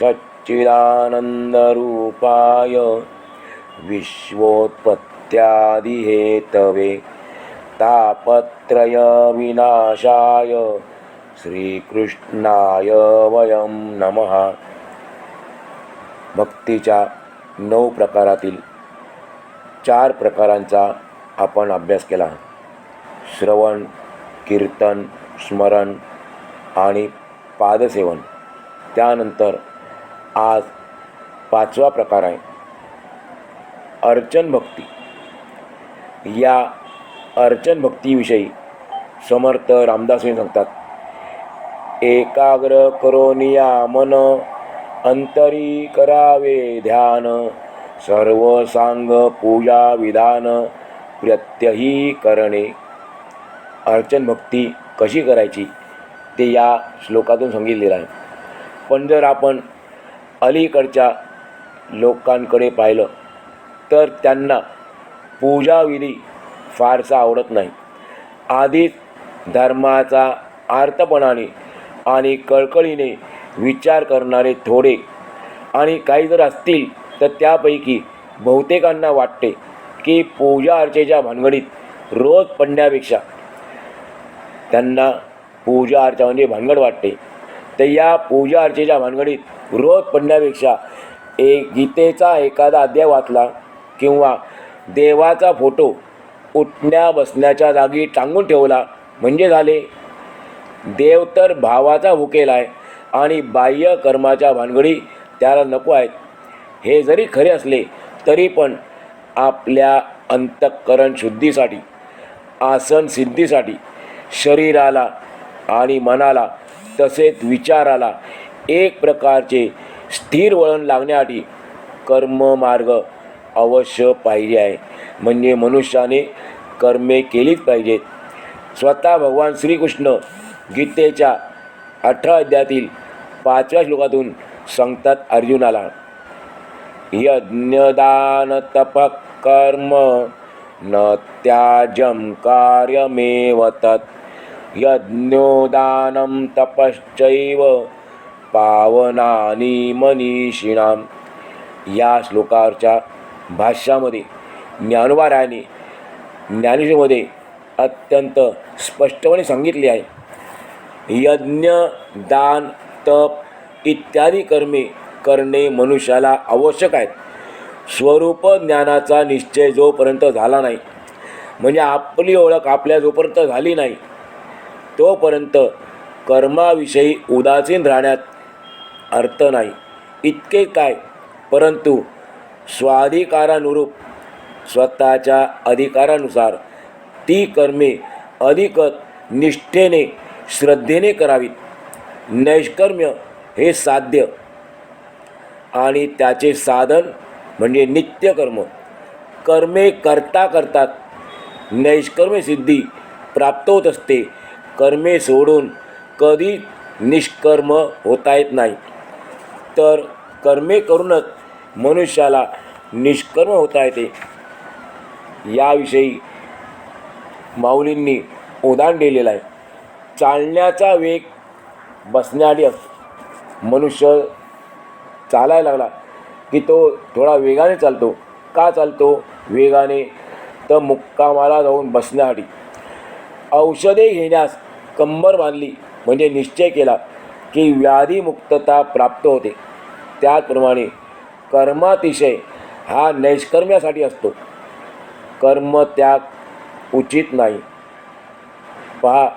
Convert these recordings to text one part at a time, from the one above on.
सच्चिदानन्दरूपाय विश्वोत्पत्त्यादिहेतवे तापत्रयविनाशाय श्रीकृष्णाय वयम नमः। भक्तीच्या नऊ प्रकारातील चार प्रकारांचा आपण अभ्यास केला. श्रवण कीर्तन स्मरण आणि पादसेवन. त्यानंतर आज पाचवा प्रकार आहे. अर्चन भक्ती. या अर्चन भक्तीविषयी समर्थ रामदासजी सांगतात एकाग्र करोनिया मन अंतरी करावे ध्यान सर्व सांग पूजा विधान प्रत्यही करणे. अर्चन भक्ती कशी करायची ते या श्लोकातून सांगितलेलं आहे. पण जर आपण अलीकडच्या लोकांकडे पाहिलं तर त्यांना पूजाविधी फारसा आवडत नाही. आधीच धर्माचा आर्तपणाने आणि कळकळीने विचार करणारे थोडे आणि काही जर असतील तर त्यापैकी बहुतेकांना वाटते की पूजा अर्चेच्या भानगडीत रोज पडण्यापेक्षा त्यांना पूजा अर्चा म्हणजे भानगड वाटते. तर या पूजा अर्चेच्या भानगडीत रोज पडण्यापेक्षा एक गीतेचा एखादा अध्याय वाचला किंवा देवाचा फोटो उठण्या बसण्याच्या जागी टांगून ठेवला म्हणजे झाले. देव तर भावाचा भुकेला आहे आणि बाह्य कर्माच्या भानगडी त्याला नको आहेत. हे जरी खरे असले तरी पण आपल्या अंतःकरण शुद्धीसाठी आसन सिद्धीसाठी शरीराला आणि मनाला तसेच विचाराला एक प्रकारचे स्थिर वळण लागण्यासाठी कर्ममार्ग अवश्य पाहिजे आहे. म्हणजे मनुष्याने कर्मे केलीच पाहिजेत. स्वतः भगवान श्रीकृष्ण गीतेच्या अठरा अध्यायातील पाचव्या श्लोकातून सांगतात अर्जुनाला यज्ञदान तप कर्म न त्याजम कार्यमेव तत्। यज्ञोदानं तपश्चैव पावनानी मनीषिणाम. या श्लोकावरच्या भाष्यामध्ये ज्ञानवाराने ज्ञानेश्वरमध्ये अत्यंत स्पष्टपणे सांगितले आहे. यज्ञ दान तप इत्यादी कर्मे करणे मनुष्याला आवश्यक आहेत. स्वरूप ज्ञानाचा निश्चय जोपर्यंत झाला नाही म्हणजे आपली ओळख आपल्या जोपर्यंत झाली नाही तोपर्यंत कर्माविषयी उदासीन राहण्यात अर्थ नाही. इतके काय? परंतु स्वाधिकारानुरूप स्वतःच्या अधिकारानुसार ती कर्मे अधिक निष्ठेने श्रद्धेने करावीत. नैष्कर्म्य हे साध्य आणि त्याचे साधन म्हणजे नित्यकर्म. कर्मे करता करतात. नैष्कर्म्य सिद्धी प्राप्त होत असते. कर्मे सोडून कधी निष्कर्म होता येत नाही. तर कर्मे करूनच मनुष्याला निष्कर्म होता येते. याविषयी माऊलींनी उदाहरण दिलेलं आहे. चालण्याचा वेग बसण्याआधी असतो मनुष्य चालायला लागला की तो थोडा वेगाने चालतो. का चालतो? वेगाने तर मुक्कामाला जाऊन बसण्यासाठी औषधे घेण्यास कंबर बांधली म्हणजे निश्चय केला. की व्याधीमुक्तता प्राप्त होते. त्याचप्रमाणे कर्मातिशय हा नैष्कर्म्यासाठी असतो. कर्म त्याग उचित नाही. पहा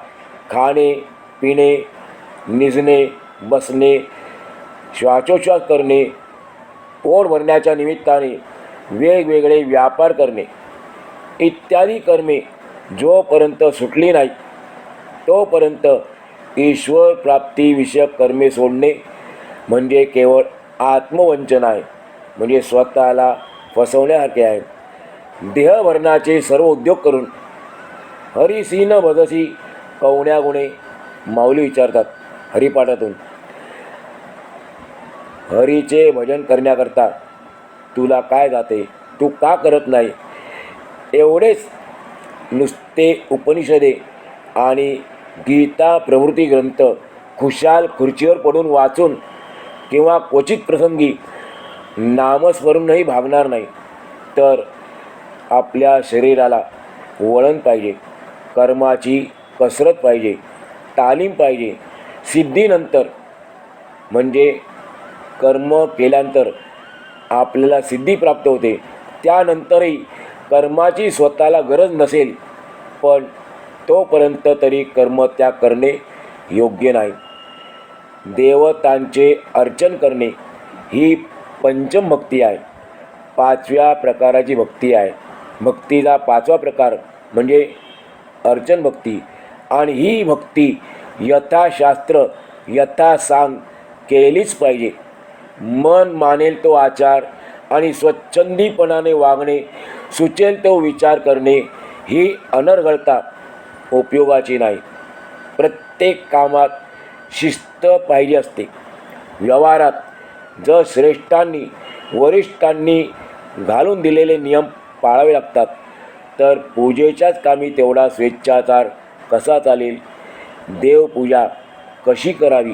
खाणे पिणे निजणे बसणे श्वासोश्वास करणे पोट भरण्याच्या निमित्ताने वेगवेगळे व्यापार करणे इत्यादी कर्मे जोपर्यंत सुटली नाही तोपर्यंत ईश्वर प्राप्तीविषयक कर्मे सोडणे म्हणजे केवळ आत्मवंचन आहे. म्हणजे स्वतःला फसवण्यासारखे आहे. देहभरणाचे सर्व उद्योग करून हरिसीन भजसी कवण्या गुणे माऊली विचारतात हरिपाठातून. हरीचे भजन करण्याकरता तुला काय जाते? तू का करत नाही? एवढेच नुसते उपनिषदे आणि गीता प्रवृत्ती ग्रंथ खुशाल खुर्चीवर पडून वाचून किंवा क्वचित प्रसंगी नामस्मरूनही भागणार नाही तर आपल्या शरीराला वळण पाहिजे कर्माची कसरत पाहिजे तालीम पाहिजे सिद्धीनंतर म्हणजे कर्म केल्यानंतर आपल्याला सिद्धी प्राप्त होते. त्यानंतरही कर्माची स्वतःला गरज नसेल पण तोपर्यंत तरी कर्मत्याग करणे योग्य नाही. देवतांचे अर्चन करणे ही पंचम भक्ती आहे. पाचव्या प्रकाराची भक्ती आहे. भक्तीचा पाचवा प्रकार म्हणजे अर्चन भक्ती. आणि ही भक्ती यथाशास्त्र यथासांग केलीच पाहिजे. मन मानेल तो आचार आणि स्वच्छंदीपणाने वागणे सुचेल तो विचार करणे ही अनर्गळता उपयोगाची नाही. प्रत्येक कामात शिस्त पाहिजे असते. व्यवहारात जर श्रेष्ठांनी वरिष्ठांनी घालून दिलेले नियम पाळावे लागतात तर पूजेच्याच कामी तेवढा स्वेच्छाचार कसा चालेल? देवपूजा कशी करावी?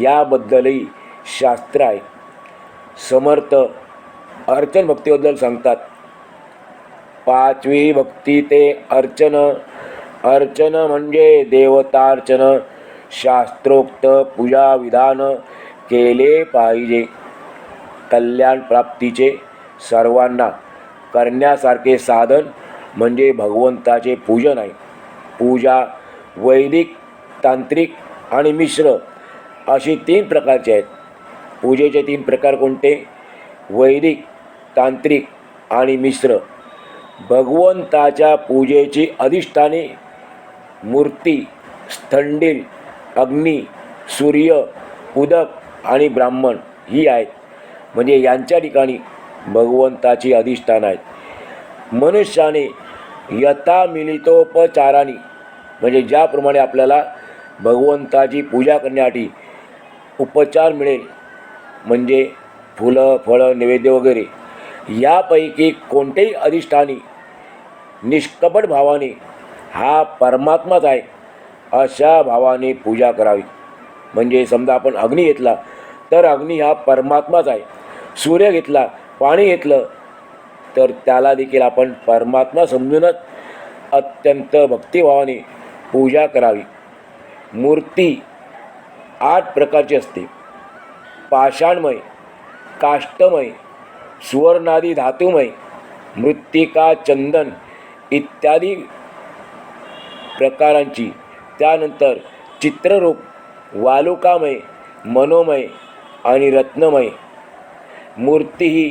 याबद्दलही शास्त्र आहे. समर्थ अर्चन भक्तीबद्दल सांगतात. पाचवी भक्ती ते अर्चन अर्चन म्हणजे देवतार्चन शास्त्रोक्त पूजा विधान केले पाहिजे. कल्याण प्राप्तीचे सर्वांना करण्यासारखे साधन म्हणजे भगवंताचे पूजन आहे. पूजा वैदिक तांत्रिक आणि मिश्र अशी तीन प्रकारचे आहेत. पूजेचे तीन प्रकार कोणते? वैदिक तांत्रिक आणि मिश्र. भगवंताच्या पूजेची अधिष्ठाने मूर्ती स्थंडील अग्नी सूर्य उदक आणि ब्राह्मण ही आहेत. म्हणजे यांच्या ठिकाणी भगवंताची अधिष्ठान आहेत. मनुष्याने यथा मिलितोपचाराने म्हणजे ज्याप्रमाणे आपल्याला भगवंताची पूजा करण्यासाठी उपचार मिळेल म्हणजे फुलं फळं नैवेद्य वगैरे यापैकी कोणतेही अधिष्ठानी निष्कपट भावाने हा परमात्माच आहे अशा भावाने पूजा करावी. म्हणजे समजा आपण अग्नी घेतला तर अग्नी हा परमात्माच आहे. सूर्य घेतला पाणी घेतलं तर त्याला देखील आपण परमात्मा समजूनच अत्यंत भक्तिभावाने पूजा करावी. मूर्ती आठ प्रकारची असते. पाषाणमय काष्टमय सुवर्णादी धातुमय मृत्तिका चंदन इत्यादी प्रकारांची. त्यानंतर चित्ररूप वालुकामय मनोमय आणि रत्नमय. मूर्ती ही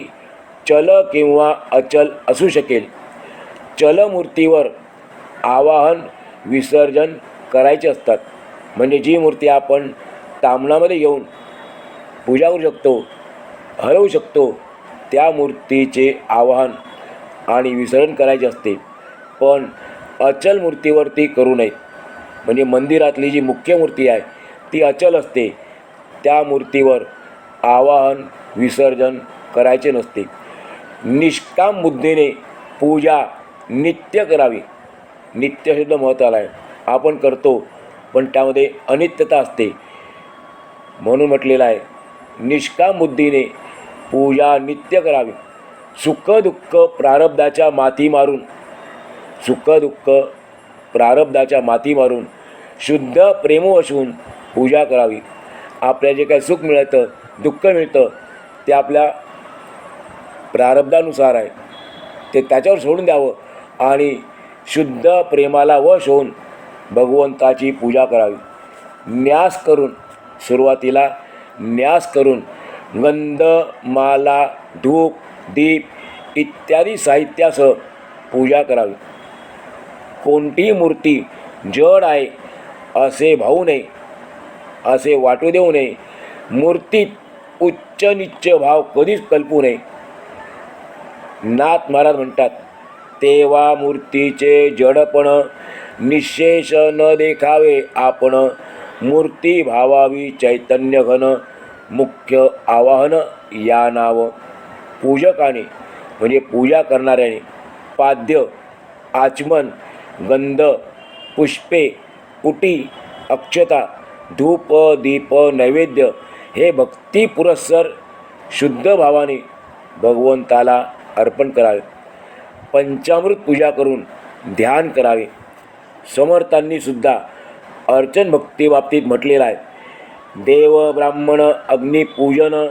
चल किंवा अचल असू शकेल. चलमूर्तीवर आवाहन विसर्जन करायचे असतात. म्हणजे जी मूर्ती आपण तामणामध्ये घेऊन पूजा करू शकतो हलवू शकतो त्या मूर्तीचे आवाहन आणि विसर्जन करायचे असते. पण अचल मूर्तीवरती करू नयेत म्हणजे मंदिरातली जी मुख्य मूर्ती आहे ती अचल असते. त्या मूर्तीवर आवाहन विसर्जन करायचे नसते. निष्काम बुद्धीने पूजा नित्य करावी. नित्य शब्द महत्त्वाला आहे. आपण करतो पण त्यामध्ये अनित्यता असते. म्हणून म्हटलेलं आहे निष्काम बुद्धीने पूजा नित्य करावी. सुखदुःख प्रारब्धाच्या माती मारून सुखदुःख प्रारब्धाच्या माती मारून शुद्ध प्रेमवशून पूजा करावी. आपल्या जे काही सुख मिळतं दुःख मिळतं ते आपल्या प्रारब्धानुसार आहे. ते त्याच्यावर सोडून द्यावं आणि शुद्ध प्रेमाला वश होऊन भगवंताची पूजा करावी. न्यास करून सुरुवातीला न्यास करून गंध माला धूप दीप इत्यादी साहित्यासह पूजा करावी. कोणतीही मूर्ती जड आहे असे भाऊ नये असे वाटू देऊ नये. मूर्तीत उच्च निच्च भाव कधीच कल्पू नये. नाथ महाराज म्हणतात तेव्हा मूर्तीचे जडपण निशेष न देखावे. आपण मूर्ती भावावी चैतन्य घन मुख्य आवाहन या नाव पूजकाने म्हणजे पूजा करणाऱ्याने पाद्य आचमन गंध पुष्पे कुटी अक्षता धूप दीप नैवेद्य हे भक्ती पुरस्सर शुद्ध भावाने भगवंताला अर्पण करावे. पंचामृत पूजा करून ध्यान करावे. समर्थांनी सुद्धा अर्चन भक्ती बाबतीत म्हटलेलं आहे. देव ब्राह्मण अग्निपूजन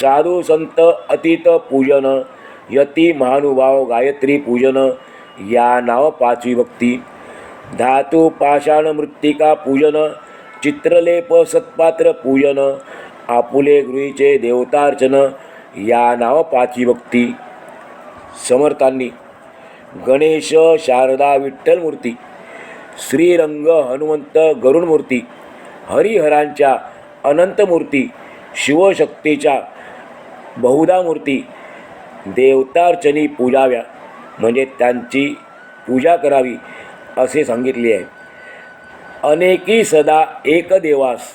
साधू संत अतीत पूजन यती महानुभाव गायत्री पूजन या नाव पाचवी भक्ती. धातू पाषाण मृत्तिका पूजन चित्रलेप सत्पात्र पूजन आपुले गृहीचे देवतार्चन या नाव पाचवी भक्ती. समर्थांनी गणेश शारदा विठ्ठल मूर्ती श्रीरंग हनुमंत गरुड मूर्ती हरिहरांच्या अनंत मूर्ती शिवशक्तीच्या बहुधा मूर्ती देवतार्चनी पूजाव्या. म्हणजे त्यांची पूजा करावी असे सांगितले आहे. अनेकी सदा एक देवास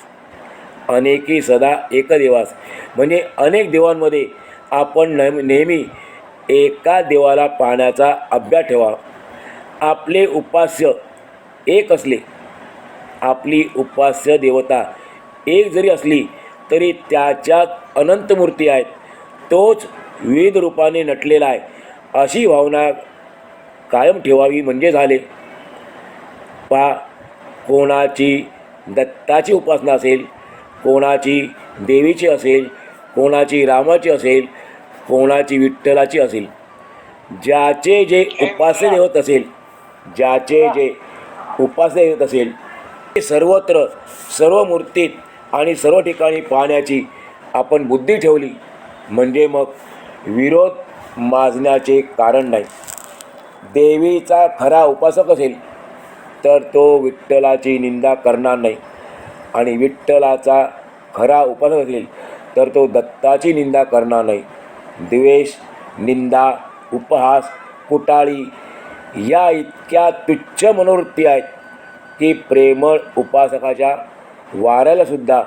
अनेकी सदा एक देवास. म्हणजे अनेक देवांमध्ये आपण नेह नेहमी एका देवाला पाहण्याचा अभ्यास ठेवा. आपले उपास्य एक असले आपली उपास्य देवता एक जरी असली तरी त्याच्यात अनंत मूर्ती आहेत. तोच विविध रूपाने नटलेला आहे. अशी भावना कायम ठेवावी म्हणजे झाले. पा कोणाची दत्ताची उपासना असेल कोणाची देवीची असेल कोणाची रामाची असेल कोणाची विठ्ठलाची असेल. ज्याचे जे उपासने होत असेल ज्याचे जे उपासने होत असेल ते सर्वत्र सर्व मूर्तीत आणि सर्व ठिकाणी पाहण्याची आपण बुद्धी ठेवली. म्हणजे मग विरोध माजण्याचे कारण नाही. देवीचा खरा उपासक असेल तर तो विठ्ठलाची निंदा करणार नाही. आणि विठ्ठलाचा खरा उपासक असेल तर तो दत्ताची निंदा करणार नाही. द्वेष निंदा उपहास कुटाळी या इतक्या तुच्छ मनोवृत्ती आहेत की प्रेमळ उपासकाच्या वाऱ्यालासुद्धा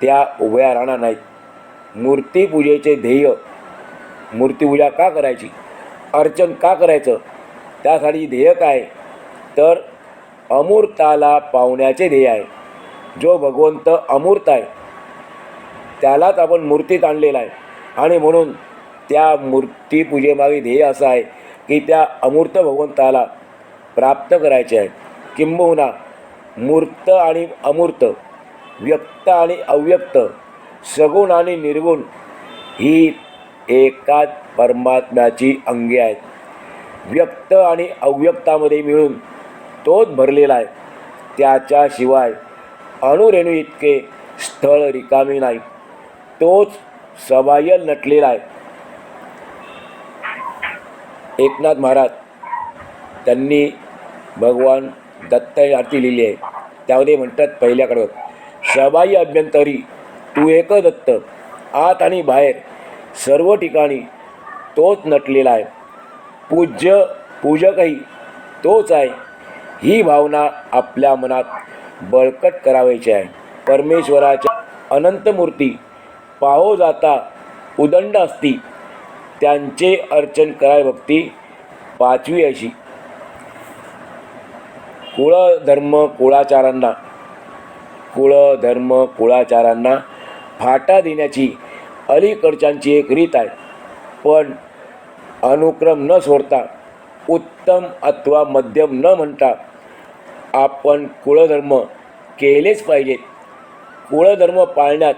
त्या उभ्या राहणार नाहीत. मूर्तीपूजेचे ध्येय मूर्तीपूजा का करायची? अर्चन का करायचं? त्यासाठी ध्येय काय? तर अमूर्ताला पावण्याचे ध्येय आहे. जो भगवंत अमूर्त आहे त्यालाच आपण मूर्तीत आणलेला आहे. आणि म्हणून त्या मूर्तीपूजेमागे ध्येय असं आहे की त्या अमूर्त भगवंताला प्राप्त करायचे आहे. किंबहुना मूर्त आणि अमूर्त व्यक्त आणि अव्यक्त सगुण आणि निर्गुण ही एकाच परमात्म्याची अंगे आहेत. व्यक्त आणि अव्यक्तामध्ये मिळून तोच भरलेला आहे. त्याच्याशिवाय अणुरेणू इतके स्थळ रिकामी नाही तोच सबायल नटलेला आहे. एकनाथ महाराज त्यांनी भगवान दत्त आरती लिहिली आहे. त्यामध्ये म्हणतात पहिल्याकडं सबाई अभ्यंतरी तू एक दत्त आत आणि बाहेर सर्व ठिकाणी तोच नटलेला आहे. पूज्य पूजकही तोच आहे. ही भावना आपल्या मनात बळकट करावायची आहे. परमेश्वराच्या अनंत मूर्ती पाहो जाता उदंड असती त्यांचे अर्चन कराय भक्ती पाचवी अशी. कुळ धर्म कुळाचारांना कुळ धर्म कुळाचारांना फाटा देण्याची अलीकडच्यांची एक रीत आहे. पण अनुक्रम न सोडता उत्तम अथवा मध्यम न म्हणता आपण कुळधर्म केलेच पाहिजेत. कुळधर्म पाळण्यात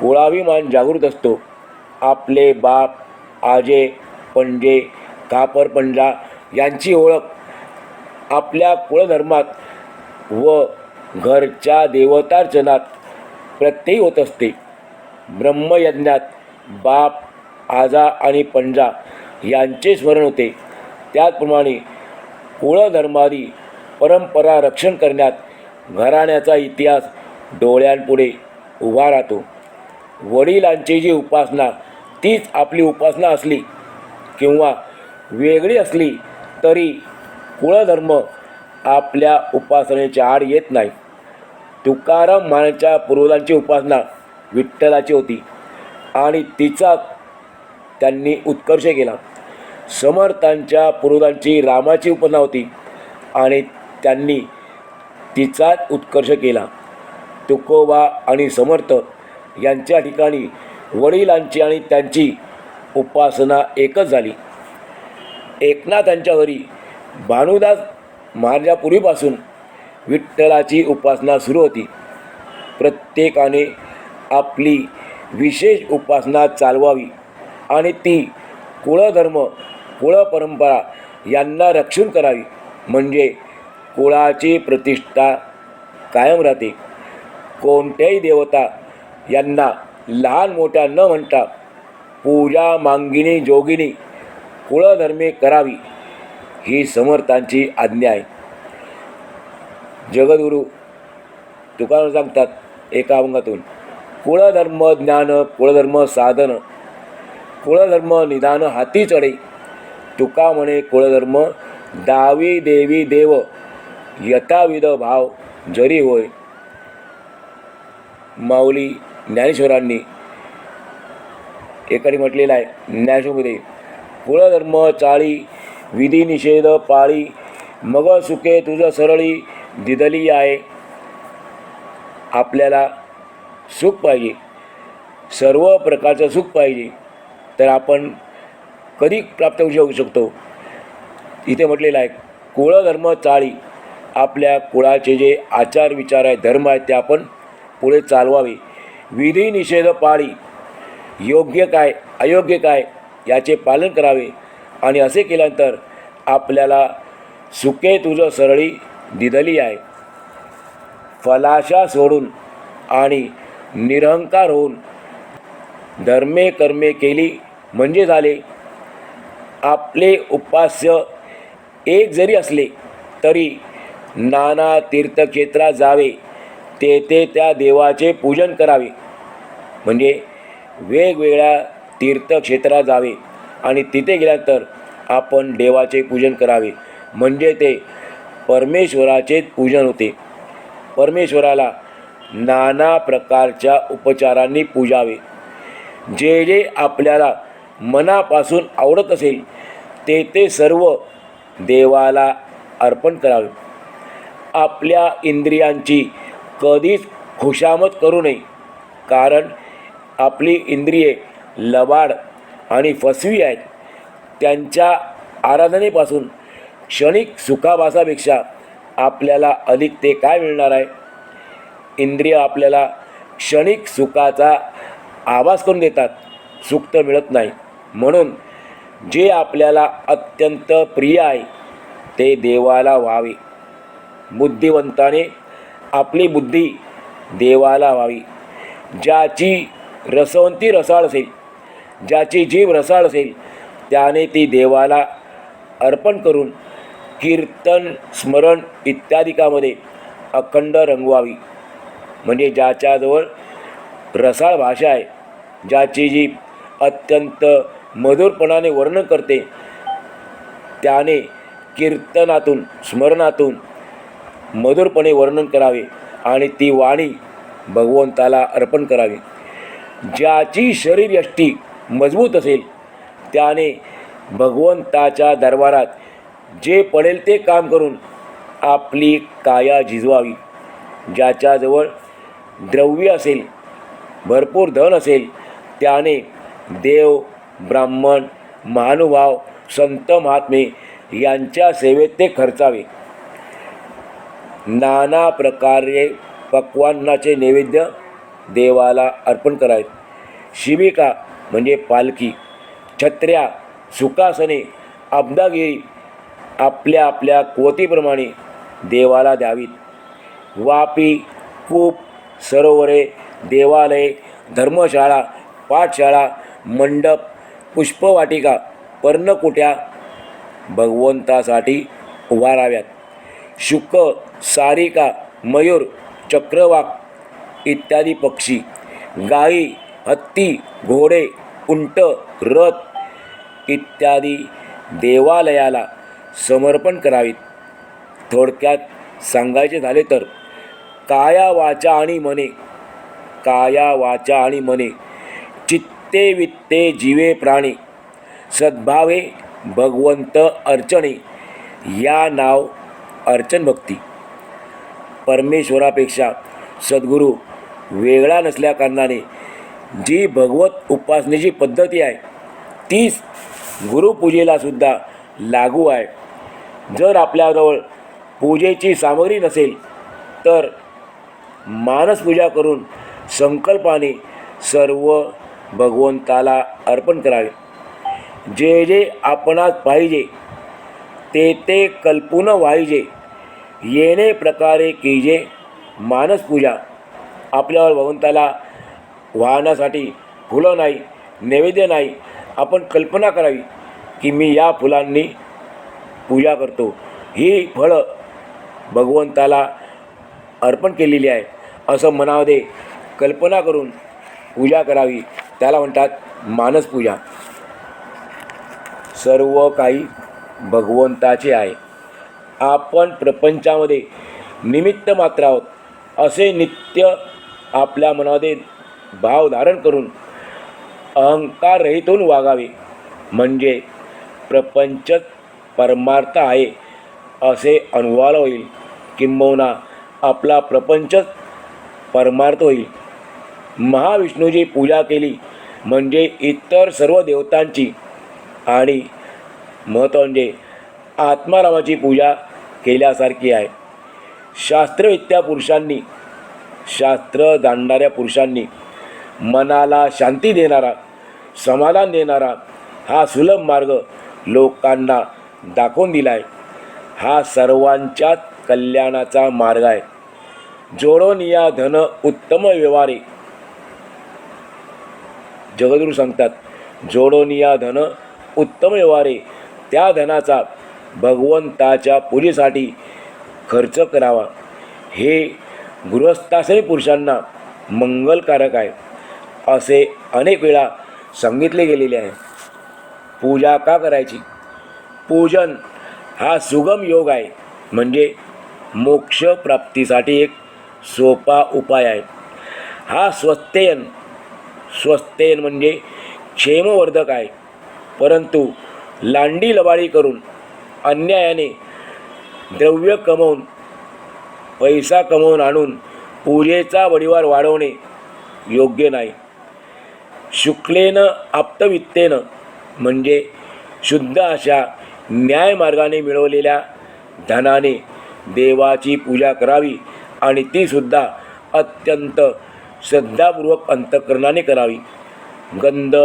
कुळाभिमान जागृत असतो. आपले बाप आजे पणजे कापरपंजा यांची ओळख आपल्या कुळधर्मात व घरच्या देवतार्चनात प्रत्ययी होत असते. ब्रह्मयज्ञात बाप आजा आणि पंजा यांचे स्मरण होते. त्याचप्रमाणे कुळधर्मादी परंपरा रक्षण करण्यात घराण्याचा इतिहास डोळ्यांपुढे उभा राहतो. वडिलांची जी उपासना तीच आपली उपासना असली किंवा वेगळी असली तरी कुळधर्म आपल्या उपासनेच्या आड येत नाही. तुकाराम महाराजांच्या पूर्वजांची उपासना विठ्ठलाची होती. आणि तिचा त्यांनी उत्कर्ष केला. समर्थांच्या पूर्वजांची रामाची उपना होती. आणि त्यांनी तिचाच उत्कर्ष केला. तुकोबा आणि समर्थ यांच्या ठिकाणी वडिलांची आणि त्यांची उपासना एकच झाली. एकनाथांच्या घरी भानुदास महाराजापूर्वीपासून विठ्ठलाची उपासना सुरू होती. प्रत्येकाने आपली विशेष उपासना चालवावी. आणि ती कुळधर्म कुळपरंपरा यांना रक्षण करावी. म्हणजे कुळाची प्रतिष्ठा कायम राहते. कोणत्याही देवता यांना लहान मोठ्या न म्हणता पूजा मांगिनी जोगिनी कुळधर्मे करावी ही समर्थांची आज्ञा आहे. जगद्गुरू तुकाराम सांगतात एका अभंगातून कुळधर्म ज्ञान कुळधर्म साधन कुळधर्म निदान हाती चढे. तुका म्हणे कुळधर्म दावी देवी देव यथाविध भाव जरी होय. माऊली ज्ञानेश्वरांनी एकाने म्हटलेलं आहे ज्ञानेश्वरमध्ये कुळधर्म चाळी विधी निषेध पाळी मग सुखे तुझं सरळी दिदली आहे. आपल्याला सुख पाहिजे. सर्व प्रकारचं सुख पाहिजे. तर आपण कधी प्राप्त होऊ शकू शकतो? इथे म्हटलेलं आहे कुळधर्म चाळी. आपल्या कुळाचे जे आचार विचार आहे धर्म आहेत ते आपण पुढे चालवावे. विधी निषेध पाळी. योग्य काय अयोग्य काय याचे पालन करावे. आणि असे केल्यानंतर आपल्याला सुके तुझं सरळी दिदली आहे. फलाशा सोडून आणि निरहंकार होऊन धर्मे कर्मे केली म्हणजे झाले. आपले उपास्य एक जरी असले तरी नाना तीर्थक्षेत्रात जावे तेथे त्या देवाचे पूजन करावे. म्हणजे वेगवेगळ्या तीर्थक्षेत्रात जावे आणि तिथे गेल्यानंतर आपण देवाचे पूजन करावे. म्हणजे ते परमेश्वराचे पूजन होते. परमेश्वराला नाना प्रकारच्या उपचारांनी पूजावे. जे जे आपल्याला मनापासून आवडत असेल ते ते सर्व देवाला अर्पण करावे. आपल्या इंद्रियांची कधीच खुशामत करू नये कारण आपली इंद्रिये लबाड आणि फसवी आहेत. त्यांच्या आराधनेपासून क्षणिक सुखाभासापेक्षा आपल्याला अधिक ते काय मिळणार आहे? इंद्रिय आपल्याला क्षणिक सुखाचा आभास करून देतात. सुख तर मिळत नाही. म्हणून जे आपल्याला अत्यंत प्रिय आहे ते देवाला व्हावे. बुद्धिवंताने आपली बुद्धी देवाला व्हावी. ज्याची रसवंती रसाळ असेल ज्याची जीव रसाळ असेल त्याने ती देवाला अर्पण करून कीर्तन स्मरण इत्यादिकामध्ये अखंड रंगवावी. म्हणजे ज्याच्याजवळ रसाळ भाषा आहे ज्याची जी अत्यंत मधुरपणाने वर्णन करते त्याने कीर्तनातून स्मरणातून मधुरपणे वर्णन करावे आणि ती वाणी भगवंताला अर्पण करावी. ज्याची शरीरयष्टी मजबूत असेल त्याने भगवंताच्या दरबारात जे पडेल ते काम करून आपली काया झिजवावी. ज्याच्याजवळ द्रव्य असेल भरपूर धन असेल त्याने देव ब्राह्मण महानुभाव संत महात्मे यांच्या सेवेत ते खर्चावे. नाना प्रकारे पक्वान्नाचे नैवेद्य देवाला अर्पण करावेत शिबिका म्हणजे पालखी छत्र्या सुखासने अब्दागिरी आपल्या आपल्या कोतीप्रमाणे देवाला द्यावीत. वापी कूप सरोवरे देवालये धर्मशाळा पाठशाळा मंडप पुष्पवाटिका पर्णकुट्या भगवंतासाठी उभाराव्यात. शुक सारिका मयूर चक्रवाक इत्यादी पक्षी गाई हत्ती घोडे उंट रथ इत्यादी देवालयाला समर्पण करावीत. थोडक्यात सांगायचे झाले तर काया वाचा आणि मने काया वाचा आणि मने चित्ते वित्ते जीवे प्राणी. सद्भावे भगवंत अर्चने. या नाव अर्चन भक्ती. परमेश्वरापेक्षा सद्गुरू वेगळा नसल्याकारणाने जी भगवत उपासनेची पद्धती आहे तीच गुरुपूजेलासुद्धा लागू आहे. जर आपल्याजवळ पूजेची सामग्री नसेल तर मानसपूजा करून संकल्पाने सर्व भगवंताला अर्पण करावे. जे जे आपणास पाहिजे ते ते कल्पून व्हायजे येणे प्रकारे कीजे मानसपूजा आपल्यावर भगवंताला वाहण्यासाठी फुलं नाही नैवेद्य नाही आपण कल्पना करावी की मी या फुलांनी पूजा करतो. ही फळं भगवंताला अर्पण केलेली आहे. असं मनामध्ये कल्पना करून पूजा करावी. त्याला म्हणतात मानसपूजा सर्व काही भगवंताचे आहे. आपण प्रपंचामध्ये निमित्त मात्र आहोत. असे नित्य आपल्या मनामध्ये भाव धारण करून अहंकार रहितून वागावे. म्हणजे प्रपंचच परमार्थ आहे. असे अनुवाल होईल. किंबहुना आपला प्रपंचच परमार्थ होईल. महाविष्णूची पूजा केली म्हणजे इतर सर्व देवतांची आणि महत्त्व म्हणजे आत्मारामाची पूजा केल्यासारखी आहे. शास्त्रविद्या पुरुषांनी शास्त्र जाणणाऱ्या पुरुषांनी मनाला शांती देणारा समाधान देणारा हा सुलभ मार्ग लोकांना दाखवून दिला आहे हा सर्वांच्याच कल्याणाचा मार्ग आहे. जोडोनिया धन उत्तम व्यवहारे. जगदुरू सांगतात जोडोनिया धन उत्तम व्यवहारे. त्या धनाचा भगवंताच्या पूजेसाठी खर्च करावा. हे गृहस्थासही पुरुषांना मंगलकारक आहे असे अनेक वेळा सांगितले गेलेले आहे. पूजा का करायची? पूजन हा सुगम योग आहे म्हणजे मोक्ष प्राप्तीसाठी एक सोपा उपाय आहे. हा स्वस्तेयन स्वस्तेयन म्हणजे क्षेमवर्धक आहे. परंतु लांडी लबाळी करून अन्यायाने द्रव्य कमवून पैसा कमवून आणून पूजेचा वडिवार वाढवणे योग्य नाही. शुक्लेनं आप्तवित्तेनं म्हणजे शुद्ध अशा न्यायमार्गाने मिळवलेल्या धनाने देवाची पूजा करावी आणि तीसुद्धा अत्यंत श्रद्धापूर्वक अंतकरणाने करावी. गंध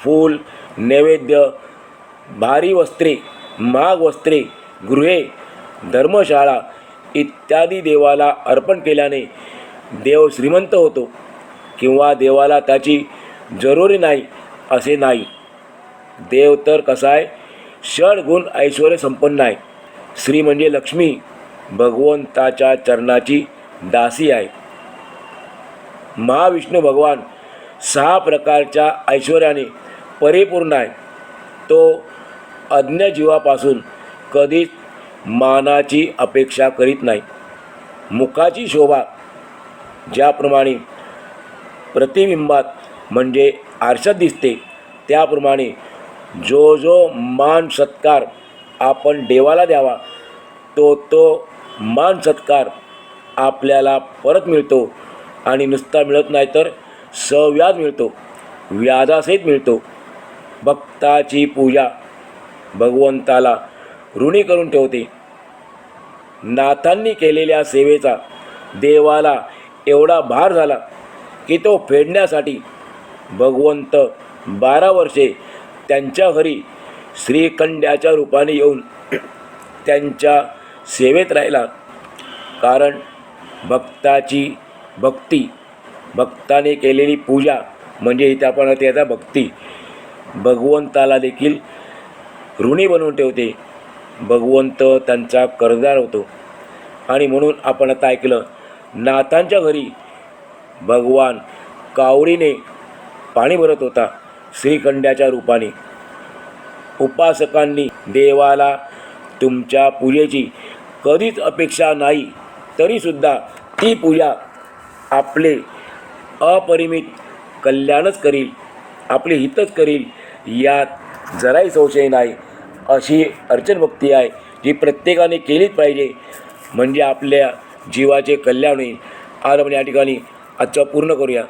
फूल नैवेद्य भारी वस्त्रे महाग वस्त्रे गृहे धर्मशाळा इत्यादी देवाला अर्पण केल्याने देव श्रीमंत होतो किंवा देवाला त्याची जरुरी नाही असे नाही. देव तर कसा आहे षडगुण ऐश्वर संपन्न आहे. श्री म्हणजे लक्ष्मी. भगवंताच्या चरणाची दासी आहे महाविष्णू भगवान सहा प्रकारच्या ऐश्वर्याने परिपूर्ण आहे. तो अज्ञ जीवापासून कधीच मानाची अपेक्षा करीत नाही. मुखाची शोभा ज्याप्रमाणे प्रतिबिंबात म्हणजे आरशात दिसते त्याप्रमाणे जो जो मान सत्कार आपण देवाला द्यावा तो तो मान सत्कार आपल्याला परत मिळतो आणि नुसता मिळत नाही तर सव्याज मिळतो व्याजासहित मिळतो. भक्ताची पूजा भगवंताला ऋणी करून ठेवते. नाथांनी केलेल्या सेवेचा देवाला एवढा भार झाला की तो फेडण्यासाठी भगवंत बारा वर्षे त्यांच्या घरी श्रीखंड्याच्या रूपाने येऊन त्यांच्या सेवेत राहिला. कारण भक्ताची भक्ती. भक्ताने केलेली पूजा म्हणजे इथे आपण त्याचा भक्ती. भगवंताला देखील ऋणी बनवून ठेवते. भगवंत त्यांचा कर्जदार होतो. आणि म्हणून आपण आता ऐकलं नाथांच्या घरी भगवान कावडीने पाणी भरत होता श्रीखंड्याच्या रूपाने. उपासकांनी देवाला तुमच्या पूजेची कधीच अपेक्षा नाही. तरीसुद्धा ती पूजा आपले अपरिमित कल्याणच करील आपले हितच करील यात जराही संशय नाही. अशी अर्चन भक्ती आहे जी प्रत्येकाने केलीच पाहिजे. म्हणजे आपल्या जीवाचे कल्याण होईल. आज आपण या ठिकाणी आजचा पूर्ण करूया.